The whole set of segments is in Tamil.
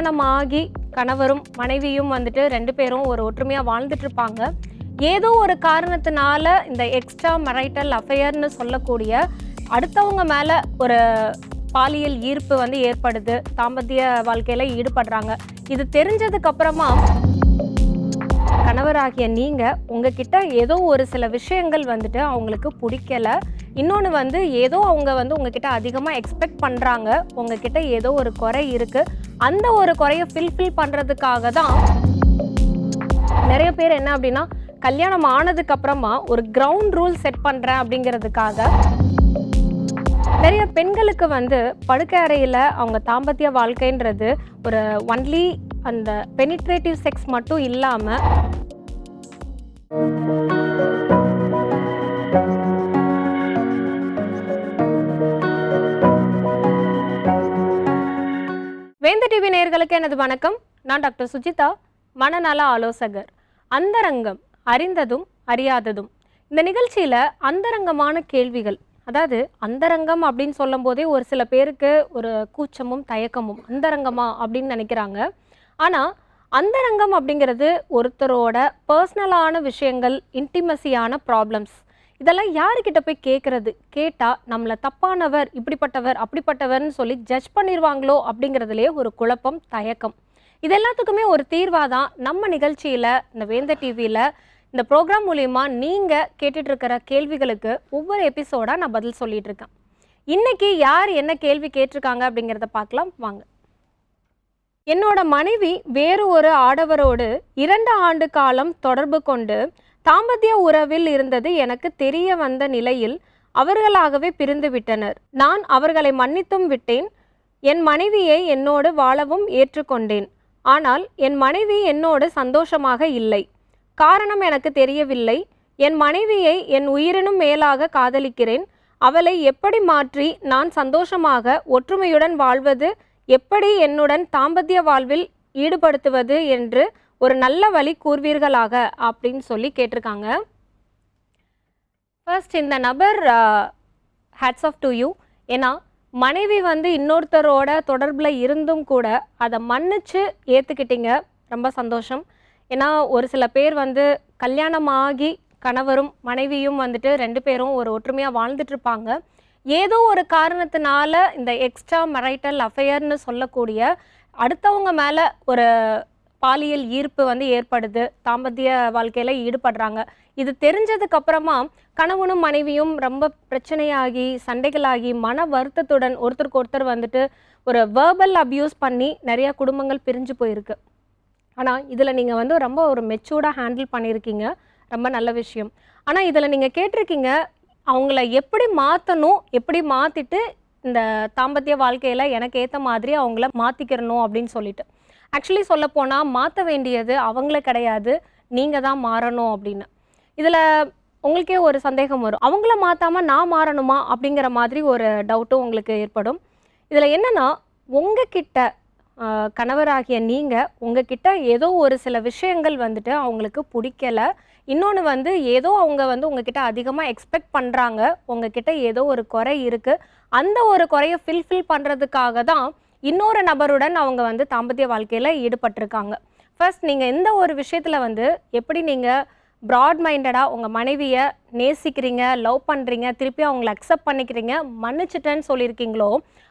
கல்யாணமாகி கணவரும் மனைவியும் வந்துட்டு ரெண்டு பேரும் ஒரு ஒற்றுமையாக வாழ்ந்துட்டு இருப்பாங்க ஏதோ ஒரு காரணத்தினால இந்த எக்ஸ்ட்ரா மெரைட்டல் அஃபையர்னு சொல்லக்கூடிய அடுத்தவங்க மேலே ஒரு பாலியல் ஈர்ப்பு வந்து ஏற்படுது. தாம்பத்திய வாழ்க்கையில் ஈடுபடுறாங்க. இது தெரிஞ்சதுக்கு அப்புறமா கணவராகிய நீங்கள் உங்ககிட்ட ஏதோ ஒரு சில விஷயங்கள் வந்துட்டு அவங்களுக்கு பிடிக்கல. இன்னொன்று வந்து ஏதோ அவங்க வந்து உங்ககிட்ட அதிகமாக எக்ஸ்பெக்ட் பண்ணுறாங்க உங்ககிட்ட ஏதோ ஒரு குறை இருக்குது அந்த ஒரு குறையை ஃபில்ஃபில் பண்ணுறதுக்காக தான் நிறைய பேர் என்ன அப்படின்னா கல்யாணம் ஆனதுக்கு அப்புறமா ஒரு கிரவுண்ட் ரூல் செட் பண்ணுறேன் அப்படிங்கிறதுக்காக நிறைய பெண்களுக்கு வந்து படுக்கை அறையில் அவங்க தாம்பத்திய வாழ்க்கைன்றது ஒரு ஒன்லி அந்த பெனிட்ரேட்டிவ் செக்ஸ் மட்டும் இல்லாமல் நேயர்களுக்கு எனது வணக்கம். நான் டாக்டர் சுஜிதா மனநல ஆலோசகர். அந்தரங்கம் அறிந்ததும் அறியாததும். இந்த நிகழ்ச்சியில் அந்தரங்கமான கேள்விகள் அதாவது அந்தரங்கம் அப்படின்னு சொல்லும் போதே ஒரு சில பேருக்கு ஒரு கூச்சமும் தயக்கமும் அந்தரங்கமா அப்படின்னு நினைக்கிறாங்க. ஆனால் அந்தரங்கம் அப்படிங்கிறது ஒருத்தரோட பர்சனலான விஷயங்கள் இன்டிமசியான ப்ராப்ளம்ஸ் இதெல்லாம் யாருக்கிட்ட போய் கேட்குறது கேட்டால் நம்மளை தப்பானவர் இப்படிப்பட்டவர் அப்படிப்பட்டவர்னு சொல்லி ஜட்ஜ் பண்ணிடுவாங்களோ அப்படிங்கிறதுலேயே ஒரு குழப்பம் தயக்கம். இது எல்லாத்துக்குமே ஒரு தீர்வாக தான் நம்ம நிகழ்ச்சியில் இந்த வேந்த டிவியில் இந்த ப்ரோக்ராம் மூலிமா நீங்கள் கேட்டுட்ருக்கிற கேள்விகளுக்கு ஒவ்வொரு எபிசோடாக நான் பதில் சொல்லிகிட்ருக்கேன் இருக்கேன் யார் என்ன கேள்வி கேட்டிருக்காங்க அப்படிங்கிறத பார்க்கலாம் வாங்க. என்னோட மனைவி வேறு ஒரு ஆடவரோடு இரண்டு ஆண்டு காலம் தொடர்பு கொண்டு தாம்பத்திய உறவில் இருந்தது எனக்கு தெரிய வந்த நிலையில் அவர்களாகவே பிரிந்து விட்டனர். நான் அவர்களை மன்னித்தும் விட்டேன். என் மனைவியை என்னோடு வாழவும் ஏற்றுக்கொண்டேன். ஆனால் என் மனைவி என்னோடு சந்தோஷமாக இல்லை. காரணம் எனக்கு தெரியவில்லை. என் மனைவியை என் உயிரினும் மேலாக காதலிக்கிறேன். அவளை எப்படி மாற்றி நான் சந்தோஷமாக ஒற்றுமையுடன் வாழ்வது எப்படி என்னுடன் தாம்பத்திய வாழ்வில் ஈடுபடுத்துவது என்று ஒரு நல்ல வழி கூறுவீர்களாக அப்படின்னு சொல்லி கேட்டிருக்காங்க. ஃபர்ஸ்ட் இந்த நபர் ஹேட்ஸ் ஆஃப் டு யூ ஏன்னா மனைவி வந்து இன்னொருத்தரோட தொடர்பில் இருந்தும் கூட அதை மன்னிச்சு ஏற்றுக்கிட்டீங்க ரொம்ப சந்தோஷம். ஏன்னா ஒரு சில பேர் வந்து கல்யாணமாகி கணவரும் மனைவியும் வந்துட்டு ரெண்டு பேரும் ஒரு ஒற்றுமையாக வாழ்ந்துட்டுருப்பாங்க ஏதோ ஒரு காரணத்தினால இந்த எக்ஸ்ட்ரா மெரைட்டல் அஃபையர்னு சொல்லக்கூடிய அடுத்தவங்க மேலே ஒரு பாலியல் ஈர்ப்பு வந்து ஏற்படுது. தாம்பத்திய வாழ்க்கையில் ஈடுபடுறாங்க. இது தெரிஞ்சதுக்கு அப்புறமா கணவனும் மனைவியும் ரொம்ப பிரச்சனையாகி சண்டைகளாகி மன வருத்தத்துடன் ஒருத்தருக்கு ஒருத்தர் வந்துட்டு ஒரு வேர்பல் அப்யூஸ் பண்ணி நிறைய குடும்பங்கள் பிரிஞ்சு போயிருக்கு. ஆனால் இதில் நீங்கள் வந்து ரொம்ப ஒரு மெச்சூர்டாக ஹேண்டில் பண்ணியிருக்கீங்க. ரொம்ப நல்ல விஷயம். ஆனால் இதில் நீங்கள் கேட்டிருக்கீங்க அவங்கள எப்படி மாற்றணும் எப்படி மாற்றிட்டு இந்த தாம்பத்திய வாழ்க்கையில் எனக்கு ஏற்ற மாதிரி அவங்கள மாற்றிக்கிறணும் அப்படின்னு சொல்லிட்டு. ஆக்சுவலி சொல்லப்போனால் மாற்ற வேண்டியது அவங்கள கிடையாது. நீங்கள் தான் மாறணும் அப்படின்னு. இதில் உங்களுக்கே ஒரு சந்தேகம் வரும். அவங்கள மாற்றாமல் நான் மாறணுமா அப்படிங்கிற மாதிரி ஒரு டவுட்டும் உங்களுக்கு ஏற்படும். இதில் என்னென்னா உங்ககிட்ட கணவராகிய நீங்கள் உங்ககிட்ட ஏதோ ஒரு சில விஷயங்கள் வந்துட்டு அவங்களுக்கு பிடிக்கல. இன்னொன்று வந்து ஏதோ அவங்க வந்து உங்ககிட்ட அதிகமாக எக்ஸ்பெக்ட் பண்ணுறாங்க உங்ககிட்ட ஏதோ ஒரு குறை இருக்குது அந்த ஒரு குறையை ஃபில்ஃபில் பண்ணுறதுக்காக தான் இன்னொரு நபருடன் அவங்க வந்து தாம்பத்திய வாழ்க்கையில் ஈடுபட்டிருக்காங்க. ஃபர்ஸ்ட் நீங்கள் எந்த ஒரு விஷயத்தில் வந்து எப்படி நீங்கள் ப்ராட் மைண்டடாக உங்கள் மனைவியை நேசிக்கிறீங்க லவ் பண்ணுறீங்க திருப்பி அவங்கள அக்செப்ட் பண்ணிக்கிறீங்க மன்னிச்சிட்டேன்னு சொல்லியிருக்கீங்களோ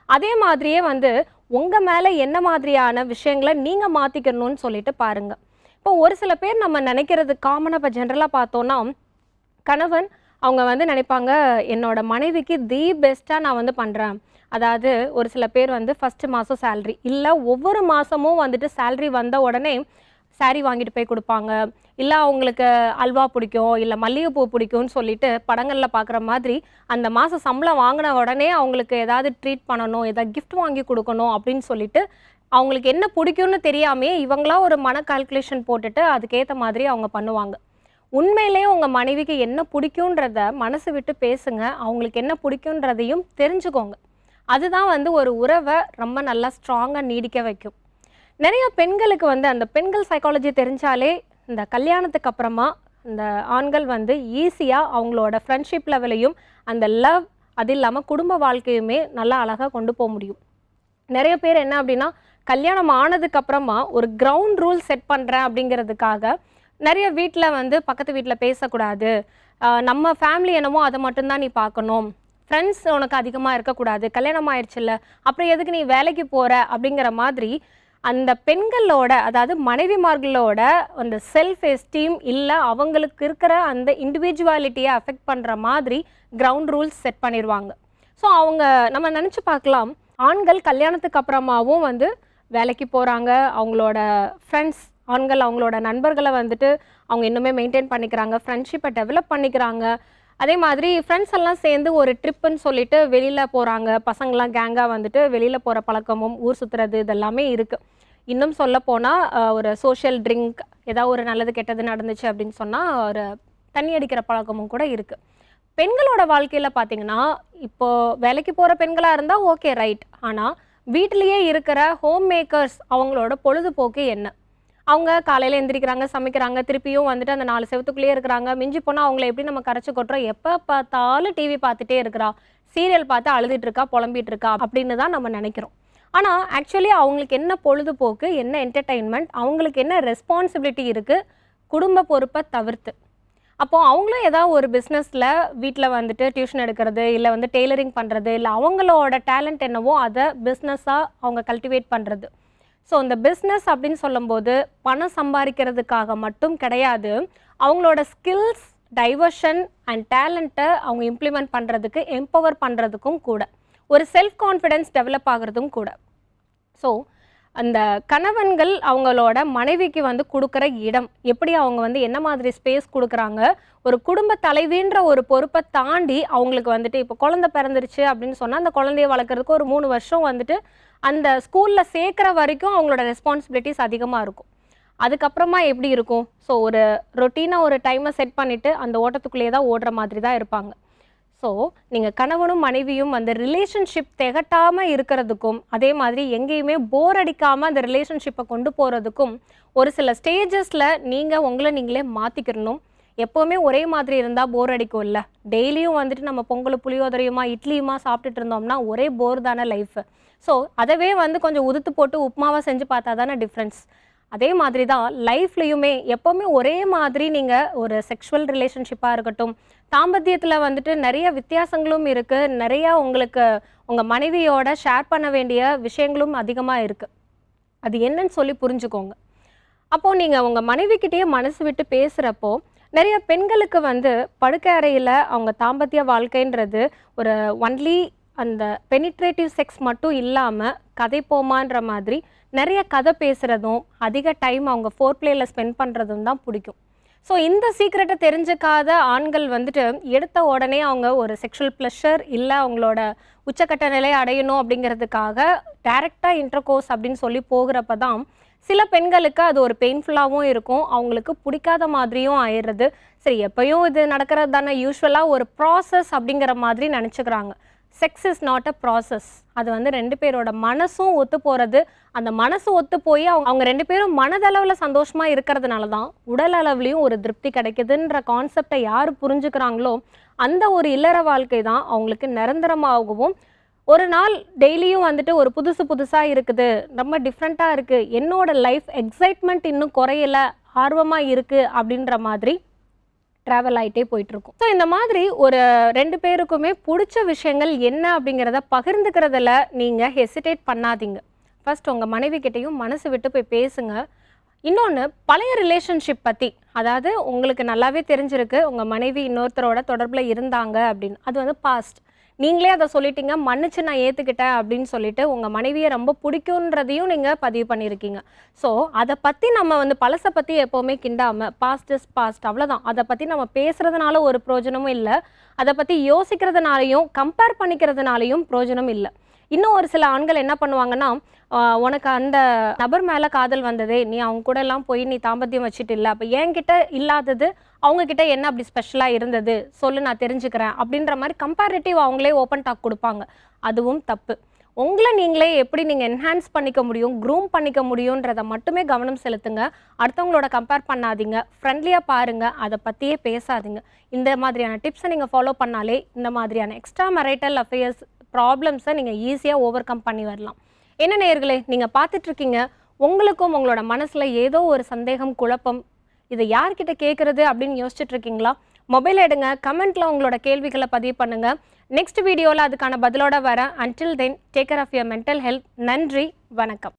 அதே மாதிரியே வந்து உங்கள் மேலே என்ன மாதிரியான விஷயங்களை நீங்கள் மாற்றிக்கணும்னு சொல்லிட்டு பாருங்கள் இப்போ ஒரு சில பேர் நம்ம நினைக்கிறது காமனாக இப்போ ஜென்ரலாக பார்த்தோன்னா கணவன் அவங்க வந்து நினைப்பாங்க என்னோட மனைவிக்கு தி பெஸ்ட்டாக நான் வந்து பண்ணுறேன் அதாவது ஒரு சில பேர் வந்து ஃபஸ்ட்டு மாதம் சேல்ரி இல்லை ஒவ்வொரு மாதமும் வந்துட்டு சேல்ரி வந்த உடனே சாரீ வாங்கிட்டு போய் கொடுப்பாங்க. இல்லை அவங்களுக்கு அல்வா பிடிக்கும் இல்லை மல்லிகைப்பூ பிடிக்கும்னு சொல்லிட்டு படங்களில் பார்க்குற மாதிரி அந்த மாதம் சம்பளம் வாங்கின உடனே அவங்களுக்கு ஏதாவது ட்ரீட் பண்ணணும் ஏதாவது கிஃப்ட் வாங்கி கொடுக்கணும் அப்படின்னு சொல்லிட்டு அவங்களுக்கு என்ன பிடிக்கும்னு தெரியாமே இவங்களா ஒரு மன கால்குலேஷன் போட்டுட்டு அதுக்கேற்ற மாதிரி அவங்க பண்ணுவாங்க. உண்மையிலேயே உங்கள் மனைவிக்கு என்ன பிடிக்குன்றத மனசு விட்டு பேசுங்க. அவங்களுக்கு என்ன பிடிக்குன்றதையும் தெரிஞ்சுக்கோங்க. அதுதான் வந்து ஒரு உறவை ரொம்ப நல்லா ஸ்ட்ராங்காக நீடிக்க வைக்கும். நிறைய பெண்களுக்கு வந்து அந்த பெண்கள் சைக்காலஜி தெரிஞ்சாலே இந்த கல்யாணத்துக்கு அப்புறமா இந்த ஆண்கள் வந்து ஈஸியாக அவங்களோட ஃப்ரெண்ட்ஷிப் லெவலையும் அந்த லவ் அது இல்லாமல் குடும்ப வாழ்க்கையுமே நல்லா அழகாக கொண்டு போக முடியும். நிறைய பேர் என்ன அப்படின்னா கல்யாணம் ஆனதுக்கப்புறமா ஒரு கிரவுண்ட் ரூல் செட் பண்ணுறேன் அப்படிங்கிறதுக்காக நிறைய வீட்டில் வந்து பக்கத்து வீட்டில் பேசக்கூடாது. நம்ம ஃபேமிலி என்னமோ அதை மட்டும்தான் நீ பார்க்கணும். ஃப்ரெண்ட்ஸ் உனக்கு அதிகமாக இருக்கக்கூடாது. கல்யாணம் ஆயிடுச்சுல்ல அப்புறம் எதுக்கு நீ வேலைக்கு போகிற அப்படிங்கிற மாதிரி அந்த பெண்களோட அதாவது மனைவிமார்களோட அந்த செல்ஃப் எஸ்டீம் இல்லை அவங்களுக்கு இருக்கிற அந்த இண்டிவிஜுவாலிட்டியை அஃபெக்ட் பண்ணுற மாதிரி கிரவுண்ட் ரூல்ஸ் செட் பண்ணிடுவாங்க ஸோ அவங்க நம்ம நினச்சி பார்க்கலாம். ஆண்கள் கல்யாணத்துக்கு அப்புறமாவும் வந்து வேலைக்கு போகிறாங்க அவங்களோட ஃப்ரெண்ட்ஸ் ஆண்கள் அவங்களோட நண்பர்களை வந்துட்டு அவங்க இன்னுமே மெயின்டைன் பண்ணிக்கிறாங்க ஃப்ரெண்ட்ஷிப்பை டெவலப் பண்ணிக்கிறாங்க. அதே மாதிரி ஃப்ரெண்ட்ஸ் எல்லாம் சேர்ந்து ஒரு ட்ரிப்புன்னு சொல்லிட்டு வெளியில் போகிறாங்க பசங்களாம் கேங்காக வந்துட்டு வெளியில் போகிற பழக்கமும் ஊர் சுற்றுறது இதெல்லாமே இருக்குது இன்னும் சொல்ல போனால் ஒரு சோஷியல் ட்ரிங்க் ஏதாவது ஒரு நல்லது கெட்டது நடந்துச்சு அப்படின்னு சொன்னால் ஒரு தண்ணி அடிக்கிற பழக்கமும் கூட இருக்குது பெண்களோட வாழ்க்கையில் பார்த்தீங்கன்னா இப்போ வேலைக்கு போகிற பெண்களாக இருந்தால் ஓகே ரைட் ஆனால் வீட்டிலேயே இருக்கிற ஹோம் மேக்கர்ஸ் அவங்களோட பொழுதுபோக்கு என்ன? அவங்க காலையில் எந்திரிக்கிறாங்க சமைக்கிறாங்க திருப்பியும் வந்துட்டு அந்த நாலு செவத்துக்குள்ளேயே இருக்கிறாங்க. மிஞ்சி போனால் அவங்கள எப்படி நம்ம கரைச்சி கொட்டுறோம்? எப்போ பார்த்தாலும் டிவி பார்த்துட்டே இருக்கிறா. சீரியல் பார்த்து அழுதுட்டு இருக்கா புலம்பிட்டு இருக்கா அப்படின்னு தான் நம்ம நினைக்கிறோம். ஆனால் ஆக்சுவலி அவங்களுக்கு என்ன பொழுதுபோக்கு என்ன என்டர்டெயின்மெண்ட் அவங்களுக்கு என்ன ரெஸ்பான்சிபிலிட்டி இருக்குது குடும்ப பொறுப்பை தவிர்த்து. அப்போ அவங்களும் ஏதாவது ஒரு பிஸ்னஸில் வீட்டில் வந்துட்டு டியூஷன் எடுக்கிறது இல்லை வந்து டெய்லரிங் பண்ணுறது இல்லை அவங்களோட டேலண்ட் என்னவோ அதை பிஸ்னஸாக அவங்க கல்டிவேட் பண்ணுறது ஸோ இந்த பிஸ்னஸ் அப்படின்னு சொல்லும்போது பணம் சம்பாதிக்கிறதுக்காக மட்டும் கிடையாது. அவங்களோட ஸ்கில்ஸ் டைவர்ஷன் அண்ட் டேலண்ட்டை அவங்க இம்ப்ளிமெண்ட் பண்ணுறதுக்கு எம்பவர் பண்ணுறதுக்கும் கூட. ஒரு செல்ஃப் கான்ஃபிடென்ஸ் டெவலப் ஆகுறதும் கூட. ஸோ அந்த கணவன்கள் அவங்களோட மனைவிக்கு வந்து கொடுக்குற இடம் எப்படி அவங்க வந்து என்ன மாதிரி ஸ்பேஸ் கொடுக்குறாங்க ஒரு குடும்ப தலைவின்ற ஒரு பொறுப்பை தாண்டி அவங்களுக்கு வந்துட்டு இப்போ குழந்தை பிறந்துருச்சு அப்படின்னு சொன்னால் அந்த குழந்தைய வளர்க்குறதுக்கு ஒரு மூணு வருஷம் வந்துட்டு அந்த ஸ்கூலில் சேர்க்குற வரைக்கும் அவங்களோட ரெஸ்பான்சிபிலிட்டிஸ் அதிகமாக இருக்கும். அதுக்கப்புறமா எப்படி இருக்கும்? ஸோ ஒரு ரொட்டீனாக ஒரு டைமை செட் பண்ணிவிட்டு அந்த ஓட்டத்துக்குள்ளேயே தான் ஓடுற மாதிரி தான் இருப்பாங்க. ஸோ நீங்கள் கணவனும் மனைவியும் அந்த ரிலேஷன்ஷிப் திகட்டாமல் இருக்கிறதுக்கும் அதே மாதிரி எங்கேயுமே போர் அடிக்காமல் அந்த ரிலேஷன்ஷிப்பை கொண்டு போகிறதுக்கும் ஒரு சில ஸ்டேஜஸில் நீங்கள் உங்களை நீங்களே மாற்றிக்கிறணும் எப்போவுமே ஒரே மாதிரி இருந்தால் போர் அடிக்கும் இல்லை டெய்லியும் வந்துட்டு நம்ம பொங்கல் புளியோதரையுமா இட்லியுமா சாப்பிட்டுட்டு இருந்தோம்னா ஒரே போர் தானே லைஃப் ஸோ அதவே வந்து கொஞ்சம் உதுத்து போட்டு உப்புமாவாக செஞ்சு பார்த்தா தானே டிஃப்ரென்ஸ் அதே மாதிரி தான் லைஃப்லையுமே எப்போவுமே ஒரே மாதிரி நீங்கள் ஒரு செக்ஷுவல் ரிலேஷன்ஷிப்பாக இருக்கட்டும் தாம்பத்தியத்தில் வந்துட்டு நிறைய வித்தியாசங்களும் இருக்குது நிறையா உங்களுக்கு உங்கள் மனைவியோட ஷேர் பண்ண வேண்டிய விஷயங்களும் அதிகமாக இருக்குது அது என்னன்னு சொல்லி புரிஞ்சுக்கோங்க. அப்போது நீங்கள் உங்கள் மனைவிக்கிட்டேயே மனசு விட்டு பேசுகிறப்போ நிறைய பெண்களுக்கு வந்து படுக்கை அறையில் அவங்க தாம்பத்திய வாழ்க்கைன்றது ஒரு ஒன்லி அந்த பெனிட்ரேட்டிவ் செக்ஸ் மட்டும் இல்லாமல் கதைப்போமான்ற மாதிரி நிறைய கதை பேசுகிறதும் அதிக டைம் அவங்க ஃபோர் பிளேயில் ஸ்பெண்ட் பண்ணுறதும் தான் பிடிக்கும். ஸோ இந்த சீக்ரெட்டை தெரிஞ்சுக்காத ஆண்கள் வந்துட்டு எடுத்த உடனே அவங்க ஒரு செக்ஷுவல் ப்ளஷர் இல்லை அவங்களோட உச்சக்கட்ட நிலை அடையணும் அப்படிங்கிறதுக்காக டைரெக்டாக இன்டர்கோர்ஸ் அப்படின்னு சொல்லி போகிறப்ப தான் சில பெண்களுக்கு அது ஒரு பெயின்ஃபுல்லாகவும் இருக்கும். அவங்களுக்கு பிடிக்காத மாதிரியும் ஆயிடுறது. சரி எப்பயும் இது நடக்கிறது தானே? யூஸ்வலாக ஒரு ப்ராசஸ் அப்படிங்கிற மாதிரி நினச்சிக்கிறாங்க. Sex is not a process அது வந்து ரெண்டு பேரோட மனசும் ஒத்து போகிறது அந்த மனசு ஒத்து போய் அவங்க அவங்க ரெண்டு பேரும் மனதளவில் சந்தோஷமாக இருக்கிறதுனால தான் உடல் அளவுலேயும் ஒரு திருப்தி கிடைக்குதுன்ற கான்செப்டை யார் புரிஞ்சுக்கிறாங்களோ அந்த ஒரு இல்லற வாழ்க்கை தான் அவங்களுக்கு நிரந்தரமாகவும் ஒரு நாள் டெய்லியும் வந்துட்டு ஒரு புதுசு புதுசாக இருக்குது ரொம்ப டிஃப்ரெண்ட்டாக இருக்குது என்னோட லைஃப் எக்ஸைட்மெண்ட் இன்னும் குறையல ஆர்வமாக இருக்குது அப்படின்ற மாதிரி ட்ராவல் ஆகிட்டே போயிட்டுருக்கும். ஸோ இந்த மாதிரி ஒரு ரெண்டு பேருக்குமே பிடிச்ச விஷயங்கள் என்ன அப்படிங்கிறத பகிர்ந்துக்கிறதுல நீங்கள் ஹெசிடேட் பண்ணாதீங்க. ஃபஸ்ட் உங்கள் மனைவி கிட்டேயும் மனசு விட்டு போய் பேசுங்க. இன்னொன்று பழைய ரிலேஷன்ஷிப் பற்றி அதாவது உங்களுக்கு நல்லாவே தெரிஞ்சிருக்கு உங்கள் மனைவி இன்னொருத்தரோட தொடர்பில் இருந்தாங்க அப்படின்னு. அது வந்து பாஸ்ட் நீங்களே அதை சொல்லிட்டீங்க மன்னிச்சு நான் ஏற்றுக்கிட்டேன் அப்படின்னு சொல்லிட்டு உங்கள் மனைவியை ரொம்ப பிடிக்குன்றதையும் நீங்கள் பதிவு பண்ணியிருக்கீங்க. ஸோ அதை பற்றி நம்ம வந்து பழசை பற்றி எப்போவுமே கிண்டாமல் பாஸ்ட் இஸ் பாஸ்ட் அவ்வளோதான் அதை பற்றி நம்ம பேசுகிறதுனால ஒரு பிரயோஜனமும் இல்லை. அதை பற்றி யோசிக்கிறதுனாலையும் கம்பேர் பண்ணிக்கிறதுனாலையும் பிரயோஜனம் இல்லை. இன்னும் ஒரு சில ஆண்கள் என்ன பண்ணுவாங்கன்னா உனக்கு அந்த நபர் மேலே காதல் வந்ததே நீ அவங்க கூட எல்லாம் போய் நீ தாம்பத்தியம் வச்சுட்டு இல்லை. அப்போ என்கிட்ட இல்லாதது அவங்க கிட்ட என்ன அப்படி ஸ்பெஷலாக இருந்தது? சொல்லு நான் தெரிஞ்சுக்கிறேன். அப்படின்ற மாதிரி கம்பேரிட்டிவ் அவங்களே ஓப்பன் டாக் கொடுப்பாங்க. அதுவும் தப்பு. உங்களை நீங்களே எப்படி நீங்கள் என்ஹான்ஸ் பண்ணிக்க முடியும் க்ரூம் பண்ணிக்க முடியுன்றதை மட்டுமே கவனம் செலுத்துங்க. அடுத்தவங்களோட கம்பேர் பண்ணாதீங்க. ஃப்ரெண்ட்லியாக பாருங்கள் அதை பற்றியே பேசாதீங்க. இந்த மாதிரியான டிப்ஸை நீங்கள் ஃபாலோ பண்ணாலே இந்த மாதிரியான எக்ஸ்ட்ரா மெரைட்டல் அஃபேர்ஸ் ப்ராப்ளம்ஸை நீங்கள் ஈஸியாக ஓவர் கம் பண்ணி வரலாம். என்ன நேயர்களே நீங்கள் பார்த்துட்ருக்கீங்க உங்களுக்கும் உங்களோட மனசில் ஏதோ ஒரு சந்தேகம் குழப்பம் இதை யார்கிட்ட கேட்குறது அப்படின்னு யோசிச்சுட்ருக்கீங்களா? மொபைல் எடுங்க கமெண்ட்டில் உங்களோட கேள்விகளை பதிவு பண்ணுங்கள் நெக்ஸ்ட் வீடியோவில் அதுக்கான பதிலோட வரேன். Until then take care of your mental health நன்றி வணக்கம்.